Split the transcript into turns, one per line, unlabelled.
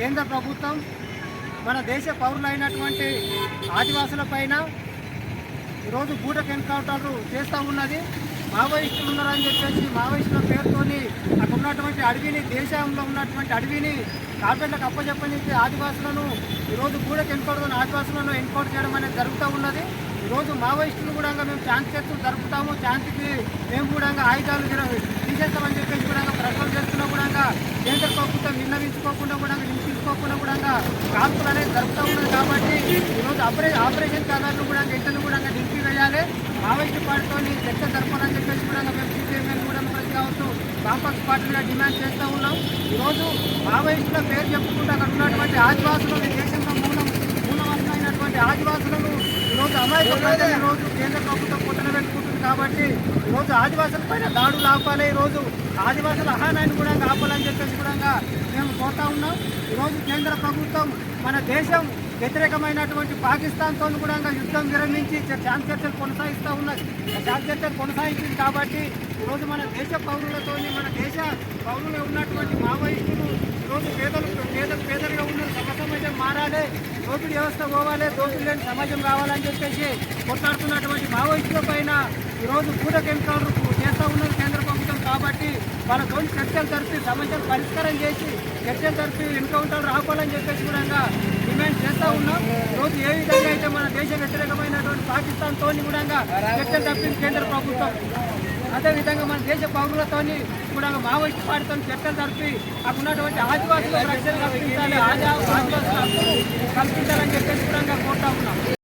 కేంద్ర ప్రభుత్వం మన దేశ పౌరులైనటువంటి ఆదివాసుల పైన ఈరోజు బూటక్ ఎన్కౌంటర్లు చేస్తూ ఉన్నది. మావోయిస్టులు ఉన్నారని చెప్పేసి మావోయిస్టుల పేరుతోని అక్కడ ఉన్నటువంటి అడవిని దేశంలో ఉన్నటువంటి అడవిని కార్పెట్లకు అప్పచెప్పని చెప్పి ఆదివాసులను ఈరోజు బూటక్ ఎన్కౌంటర్ ఆదివాసులను ఎన్కౌంటర్ చేయడం అనేది జరుగుతూ ఉన్నది. ఈరోజు మావోయిస్టులు కూడా మేము శాంతి చర్చలు జరుపుతాము. శాంతికి మేము కూడా ఆయుధాలు తీసేస్తామని చెప్పేసి కూడా ప్రకటన ప్రభుత్వం కూడా కూడా వినిపించుకోకుండా కూడా కాల్పులు అనేది జరుగుతూ ఉన్నది కాబట్టి ఈరోజు ఆపరే ఆపరేషన్ కలర్లు కూడా వెంటనే కూడా నిలిపివేయాలి మావోయిస్టు పార్టీతో చర్చ జరపాలని చెప్పేసి కూడా మేము సిపిఎంఎల్ కూడా ప్రతి కావచ్చు. కాంపాక్స్ పార్టీగా డిమాండ్ చేస్తూ ఉన్నాం. ఈరోజు మావోయిస్టుల పేరు చెప్పుకుంటూ అక్కడ ఉన్నటువంటి ఆదివాసులు దేశంలో మూలం మూలవంతమైనటువంటి ఆదివాసులను ఈరోజు అమాయక ప్రజలు ఈరోజు కేంద్ర ప్రభుత్వం పొట్టన పెట్టుకుంటుంది కాబట్టి ఈరోజు ఆదివాసుల పైన దాడులు ఆపాలి. ఈరోజు ఆదివాసుల అహానాన్ని కూడా ఆపాలని చెప్పేసి పోతా ఉన్నాం. ఈరోజు కేంద్ర ప్రభుత్వం మన దేశం వ్యతిరేకమైనటువంటి పాకిస్తాన్తో కూడా యుద్ధం విరమించి శాంతి చర్చలు కొనసాగిస్తూ ఉన్నది శాంతి చర్చలు కొనసాగించింది కాబట్టి ఈరోజు మన దేశ పౌరులతో మన దేశ పౌరులు ఉన్నటువంటి మావోయిస్టులు ఈరోజు పేదలు పేద పేదలుగా ఉన్న సమ సమాజం మారాలి. దోపిడి వ్యవస్థ పోవాలి. దోపిడి లేని సమాజం రావాలని చెప్పేసి కొట్లాడుతున్నటువంటి మావోయిస్టుల పైన ఈరోజు పూటకు ఎన్కౌంటర్ చేస్తూ ఉన్నది కేంద్ర ప్రభుత్వం కాబట్టి వాళ్ళతో చర్చలు జరిపి సమస్యలు పరిష్కారం చేసి చర్చలు జరిపి ఎన్కౌంటర్ రావాలని చెప్పేసి కూడా డిమాండ్ చేస్తూ ఉన్నాం. రోజు ఏ విధంగా అయితే మన దేశ వ్యతిరేకమైనటువంటి పాకిస్తాన్ తోని కూడా చర్చలు తప్పింది కేంద్ర ప్రభుత్వం. అదేవిధంగా మన దేశ పౌరులతో కూడా మావోయిస్ట్ పార్టీతో చర్చలు జరిపి అక్కడ ఉన్నటువంటి ఆదివాసులకు రక్షణ కల్పించాలి.